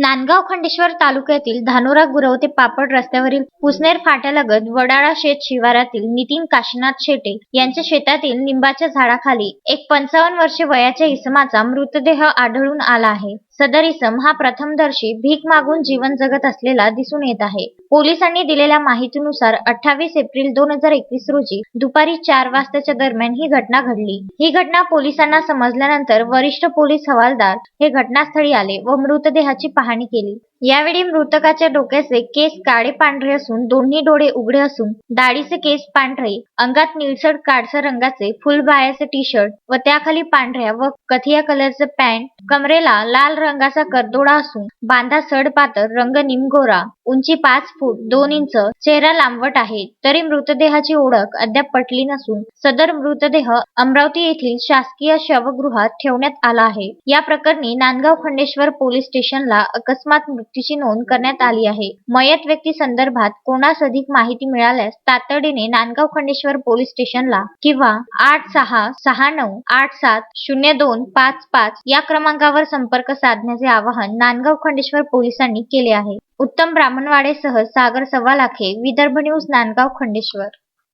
नांदगाव खंडेश्वर तालुक्यातील धानोरा गुरव ते पापड रस्त्यावरील पुसनेर फाट्यालगत वडाळा शेत शिवारातील नितीन काशीनाथ शेटे यांच्या शेतातील निंबाच्या झाडाखाली एक पंचावन्न वर्षे वयाच्या इसमाचा मृतदेह आढळून आला आहे. सदर इसम हा प्रथमदर्शी भीक मागून जीवन जगत असलेला दिसून येत आहे. पोलिसांनी दिलेल्या माहितीनुसार अठ्ठावीस एप्रिल दोन हजार एकवीस रोजी दुपारी चार वाजताच्या दरम्यान ही घटना घडली. ही घटना पोलिसांना समजल्यानंतर वरिष्ठ पोलीस हवालदार हे घटनास्थळी आले व मृतदेहाची पाहणी केली. यावेळी मृतकाच्या डोक्याचे केस काळे पांढरे असून दोन्ही डोळे उघडे असून दाढीचे केस पांढरे अंगात निळसर काळसर रंगाचे फुलबायाचे टी शर्ट व त्याखाली पांढऱ्या व कथिया कलरचे पॅन्ट कमरेला लाल रंगाचा करदोडा असून बांधा सडपातर रंग निमगोरा उंची पाच फूट दोन इंच चेहरा लांबट आहे. तरी मृतदेहाची ओळख अद्याप पटली नसून सदर मृतदेह अमरावती येथील शासकीय शवगृहात ठेवण्यात आला आहे. या प्रकरणी नांदगाव खंडेश्वर पोलीस स्टेशनला अकस्मात व्यक्तीची नोंद करण्यात आली आहे. मयत व्यक्ती संदर्भात कोणास अधिक माहिती मिळाल्यास तातडीने नांदगाव खंडेश्वर पोलीस स्टेशनला किंवा आठ सहा सहा नऊ आठ सात शून्य दोन पाच पाच या क्रमांकावर संपर्क साधण्याचे आवाहन नांदगाव खंडेश्वर पोलिसांनी केले आहे. उत्तम ब्राह्मणवाडेसह सागर सव्वालाखे विदर्भ न्यूज नांदगाव खंडेश्वर.